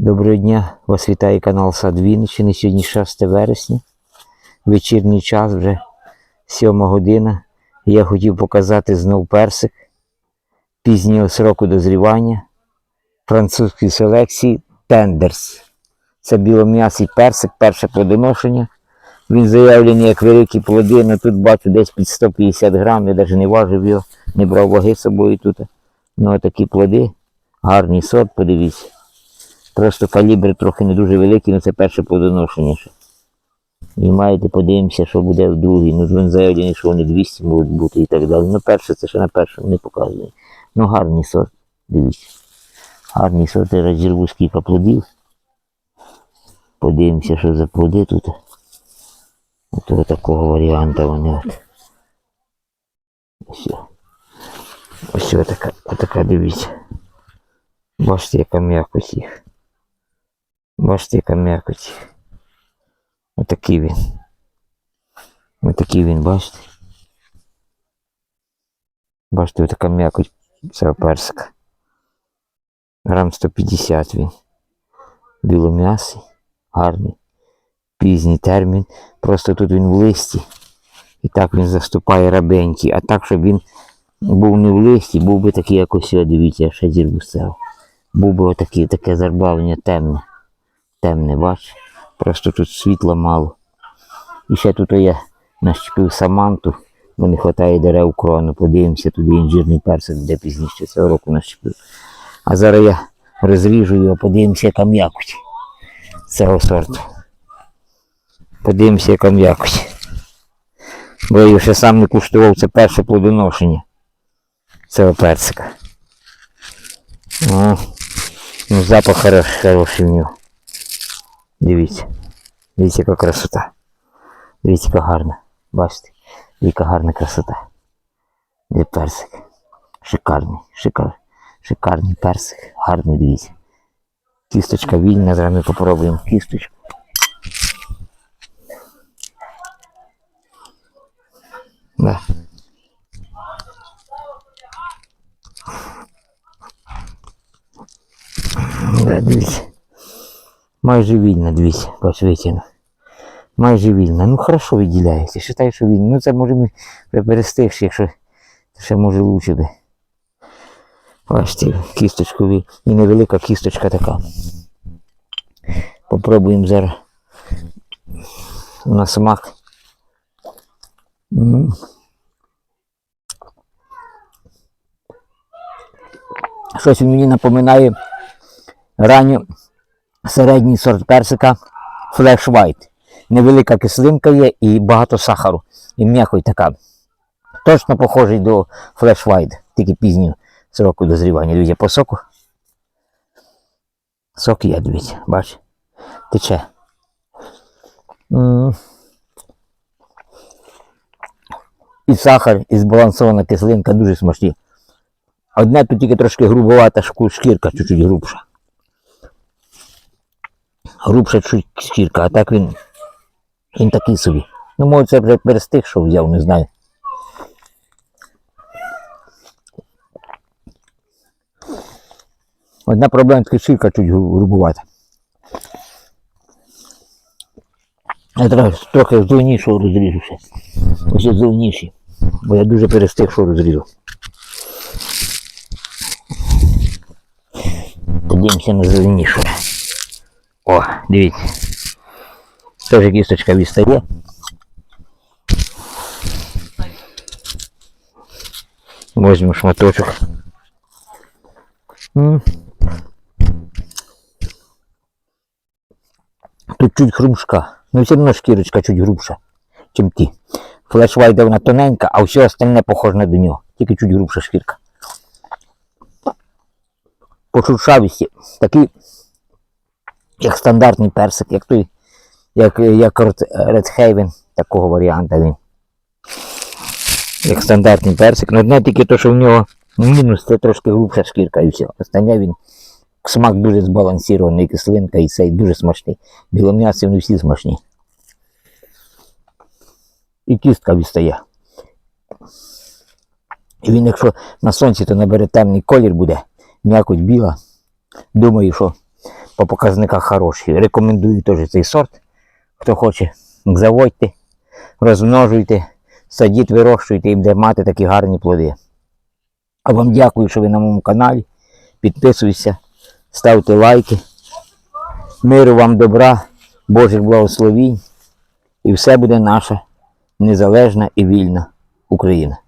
Доброго дня, вас вітає канал Сад Вінниччини. Сьогодні 6 вересня, вечірній час, вже 7 година. Я хотів показати знов персик пізнього сроку дозрівання французької селекції Тендерс. Це білом'ясий персик, перше плодоношення. Він заявлений як великі плоди, але тут бачу десь під 150 грам, я навіть не важив його, не брав ваги з собою тут. Ну, такі плоди, гарний сорт, подивіться. Просто калібр трохи не дуже великий, але це перше плодоношення. І маєте, подивимося, що буде в другій. Ну, він заявлений, що вони 200 можуть бути і так далі. Ну, перше, це ще на першому не показує. Ну, гарний сорт, дивіться. Гарний сорт, я розірву. Подивимося, що за плоди тут. Ото такого варіанту вони от. Ось. Ось отака, отака, дивіться. Бачите, яка м'якость їх. Бачите, яка м'якость. Отакий він. Отакий він, бачите. Бачите, отака м'якость цього персика. Грам 150 він. Білом'ясий, гарний. Пізній термін. Просто тут він в листі. І так він заступає рабенький. А так, щоб він був не в листі, був би такий якось, о, дивіться, я ще зірву цього. Був би отакий, таке зарбавлення темне. Темне, бач. Просто тут світла мало. І ще тут я нащепив саманту, бо не вистачає дерев крону. Подивимося, туди інжирний персик, де пізніше цього року нащепив. А зараз я розріжу його, подивимося, яка м'якоть цього сорту. Подивимося, яка м'якоть. Бо я ще сам не куштував, це перше плодоношення цього персика. Ну запах хорош, хороший в нього. Дивіться. Дивіться, яка красота. Дивіться, яка гарна. Бачите, яка гарна красота. Де персик. Шикарний, шикар, шикарний персик. Гарний, дивіться. Кісточка вільна, зараз ми попробуємо кісточку. Да. Да, дивіться. Майже вільно, дивіться, бач. Майже вільно. Ну хорошо виділяється. Считай, що вільно. Ну це може ми перестигши, якщо ще може лучше би. Бачите, кісточкові і невелика кісточка така. Попробуємо зараз на смак. Щось він мені напоминає ранньо середній сорт персика Flash White. Невелика кислинка є і багато сахару. І м'якой така. Точно похожий до Flash White, тільки пізнього сроку дозрівання. Дивіться, по соку. Сок є, дивіться, бач. Тече. М. І сахар, і збалансована кислинка дуже смачні. Одне тут тільки трошки грубовата шкірка, чуть-чуть грубша. Грубша чуть шкірка, а так він, він такий собі. Ну, може, це вже перестиг, що взяв, не знаю. Одна проблема, тільки шкірка чуть гру- грубувата. Я треба трохи зеленішого розріжу ще. Ось зеленіший. Бо я дуже перестиг, що розрізав. Подивимося на зеленіше. О, дивіться. Теж кісточка відстає. Возьму шматочок. Тут чуть хрумшка. Ну все одно шкірочка чуть грубша, чим ті. Флешвайда вона тоненька, а все остальне похоже до нього. Тільки чуть грубша шкірка. По шуршавісті такий, як стандартний персик, як той, як, як Red Haven, такого варіанта він. Як стандартний персик. Ну одне тільки то, що в нього мінус, це трошки грубша шкірка і все. Остальне він смак дуже збалансований, кислинка і цей дуже смачний. Білом'ясі вони всі смачні. І кістка відстає. І він, якщо на сонці, то набере темний колір буде, м'якоть біла. Думаю, що по показниках хороші. Рекомендую теж цей сорт. Хто хоче, заводьте, розмножуйте, садіть, вирощуйте і буде мати такі гарні плоди. А вам дякую, що ви на моєму каналі. Підписуйся, ставте лайки. Миру вам добра, Божих благословінь. І все буде наша незалежна і вільна Україна.